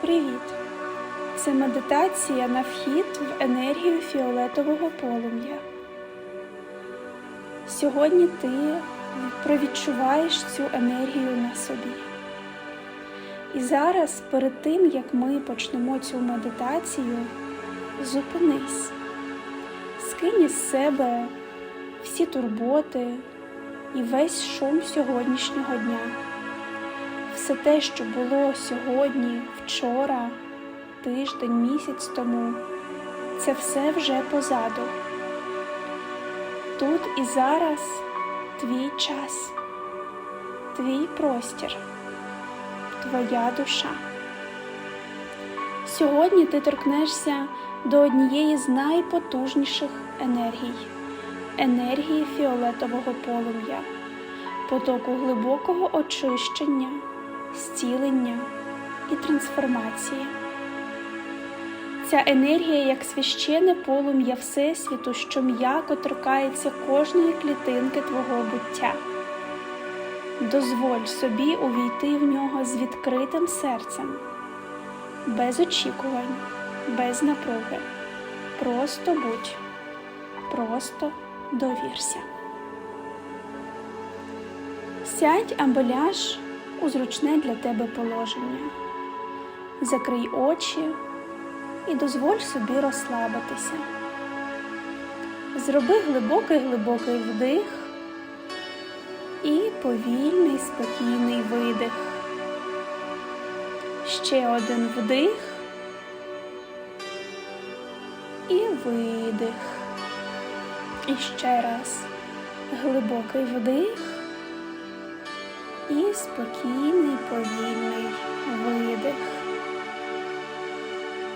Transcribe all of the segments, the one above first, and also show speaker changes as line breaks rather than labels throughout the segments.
Привіт! Це медитація на вхід в енергію фіолетового полум'я. Сьогодні ти провідчуваєш цю енергію на собі. І зараз, перед тим як ми почнемо цю медитацію, зупинись, скинь із себе всі турботи і весь шум сьогоднішнього дня все те, що було сьогодні, вчора, тиждень, місяць тому, це все вже позаду. Тут і зараз твій час, твій простір, твоя душа. Сьогодні ти торкнешся до однієї з найпотужніших енергій енергії фіолетового полум'я, потоку глибокого очищення зцілення і трансформації. Ця енергія як священне полум'я Всесвіту, що м'яко торкається кожної клітинки твого буття. Дозволь собі увійти в нього з відкритим серцем, без очікувань, без напруги. Просто будь, просто довірся. Сядь або ляж у зручне для тебе положення. Закрий очі і дозволь собі розслабитися. Зроби глибокий глибокий вдих і повільний спокійний видих. Ще один вдих і видих. І ще раз глибокий вдих і спокійний повільний видих.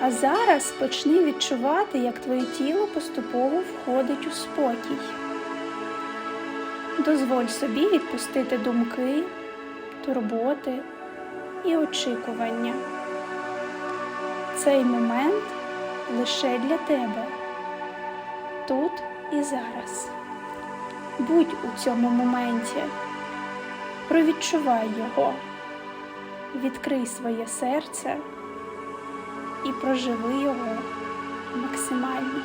А зараз почни відчувати, як твоє тіло поступово входить у спокій. Дозволь собі відпустити думки, турботи і очікування. Цей момент лише для тебе тут і зараз. Будь у цьому моменті. Провідчувай його, відкрий своє серце і проживи його максимально.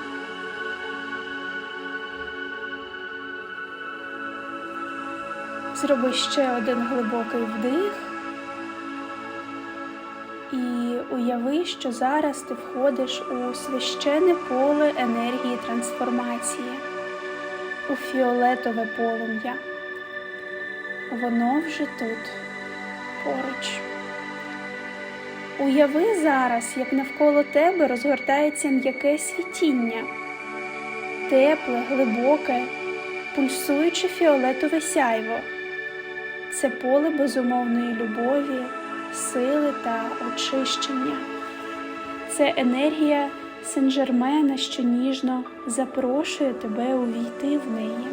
Зроби ще один глибокий вдих і уяви, що зараз ти входиш у священне поле енергії трансформації, у фіолетове полум'я. Воно вже тут, поруч. Уяви зараз, як навколо тебе розгортається м'яке світіння, тепле, глибоке, пульсуюче фіолетове сяйво. Це поле безумовної любові, сили та очищення. Це енергія Сен-Жермена, що ніжно запрошує тебе увійти в неї.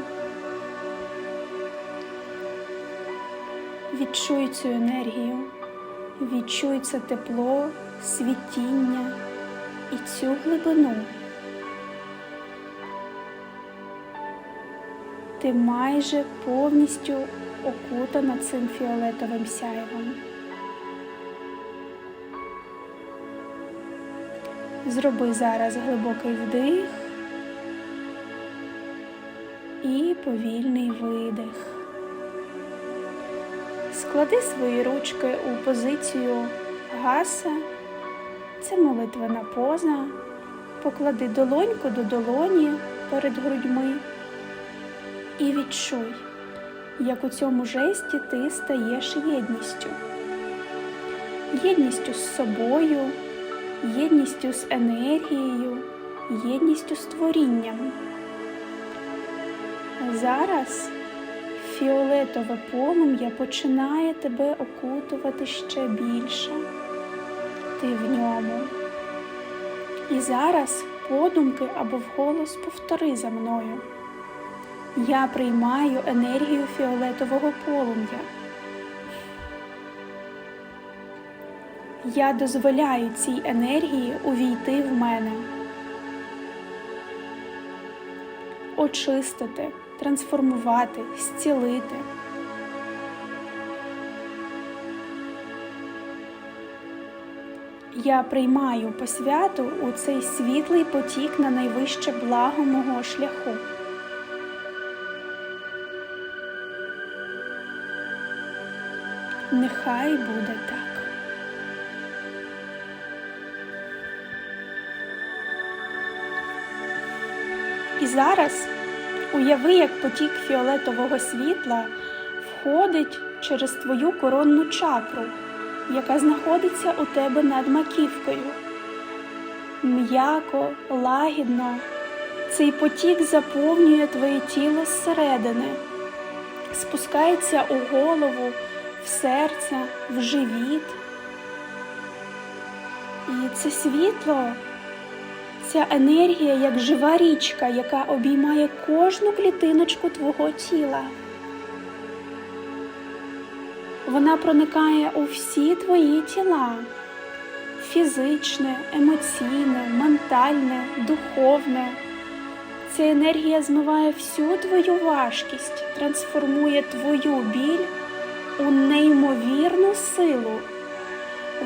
Відчуй цю енергію, відчуй це тепло, світіння і цю глибину. Ти майже повністю окутана цим фіолетовим сяйвом. Зроби зараз глибокий вдих і повільний видих. Склади свої ручки у позицію гаса, це молитвена поза, поклади долоньку до долоні перед грудьми і відчуй, як у цьому жесті ти стаєш єдністю, єдністю з собою, єдністю з енергією, єдністю з творінням. Зараз фіолетове полум'я починає тебе окутувати ще більше. Ти в ньому. І зараз подумки або вголос повтори за мною. Я приймаю енергію фіолетового полум'я. Я дозволяю цій енергії увійти в мене, очистити трансформувати, зцілити. Я приймаю посвяту у цей світлий потік на найвище благо мого шляху. Нехай буде так. І зараз уяви, як потік фіолетового світла входить через твою коронну чакру, яка знаходиться у тебе над маківкою. М'яко, лагідно цей потік заповнює твоє тіло зсередини, спускається у голову, в серце, в живіт. І це світло, ця енергія, як жива річка, яка обіймає кожну клітиночку твого тіла. Вона проникає у всі твої тіла фізичне, емоційне, ментальне, духовне. Ця енергія змиває всю твою важкість, трансформує твою біль у неймовірну силу.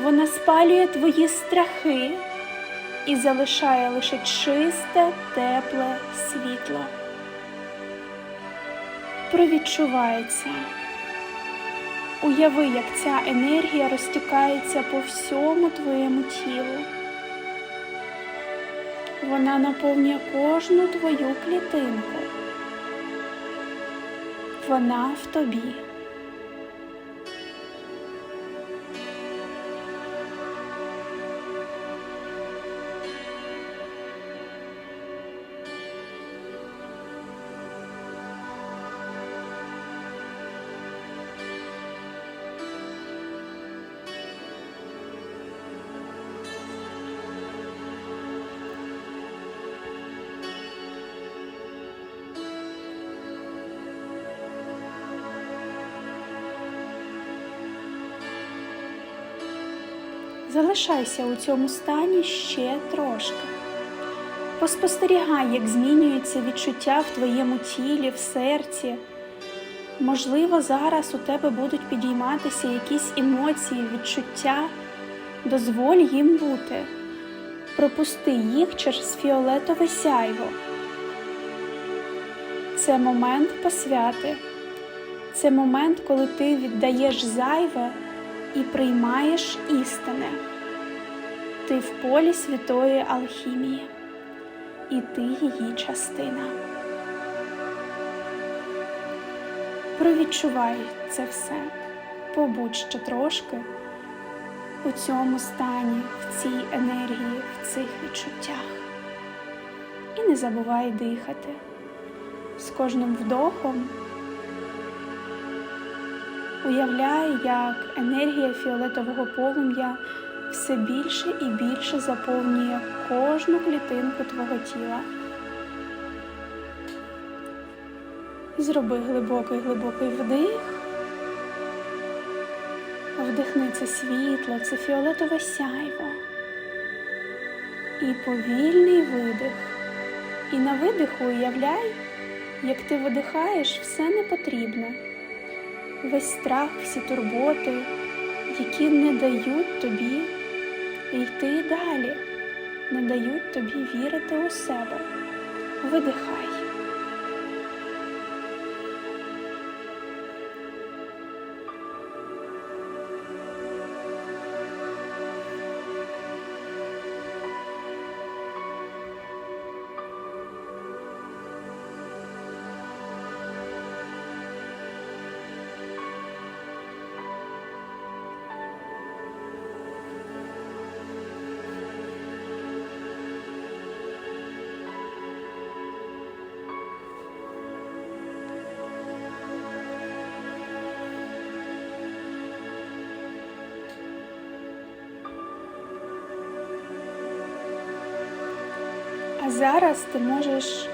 Вона спалює твої страхи і залишає лише чисте, тепле світло. Провідчувається. Уяви, як ця енергія розтікається по всьому твоєму тілу. Вона наповнює кожну твою клітинку. Вона в тобі. Залишайся у цьому стані ще трошки. Поспостерігай, як змінюються відчуття в твоєму тілі, в серці. Можливо, зараз у тебе будуть підійматися якісь емоції, відчуття. Дозволь їм бути. Пропусти їх через фіолетове сяйво. Це момент посвяти. Це момент, коли ти віддаєш зайве і приймаєш істине. Ти в полі святої алхімії, і ти її частина. Провідчувай це все, побудь ще трошки у цьому стані, в цій енергії, в цих відчуттях. І не забувай дихати. З кожним вдохом Уявляй, як енергія фіолетового полум'я все більше і більше заповнює кожну клітинку твого тіла. Зроби глибокий глибокий вдих. Вдихни це світло, це фіолетове сяйво. І повільний видих. І на видиху уявляй, як ти видихаєш все непотрібне весь страх, всі турботи, які не дають тобі йти далі, не дають тобі вірити у себе. Видихай. Зараз ти можеш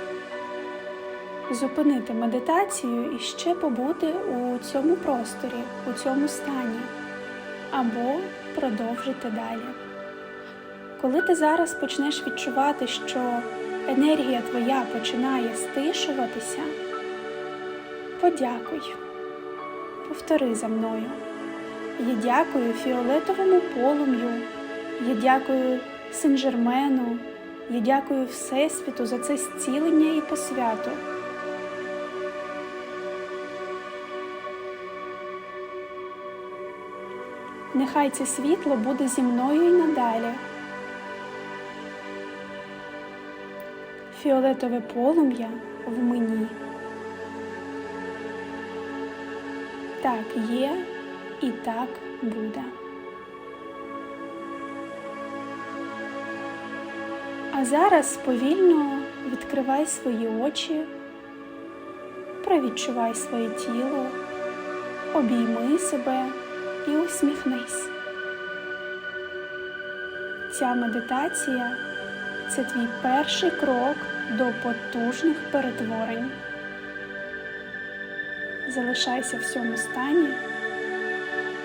зупинити медитацію і ще побути у цьому просторі, у цьому стані, або продовжити далі. Коли ти зараз почнеш відчувати, що енергія твоя починає стишуватися, подякуй, повтори за мною. Я дякую фіолетовому полум'ю Я дякую Сен-Жермену, я дякую Всесвіту за це зцілення і посвяту. Нехай це світло буде зі мною і надалі. Фіолетове полум'я в мені. Так є і так буде. А зараз повільно відкривай свої очі, провідчувай своє тіло, обійми себе і усміхнись. Ця медитація це твій перший крок до потужних перетворень. Залишайся в цьому стані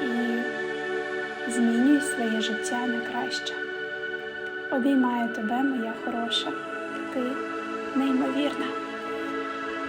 і змінюй своє життя на краще. Обіймаю тебе, моя хороша, ти неймовірна.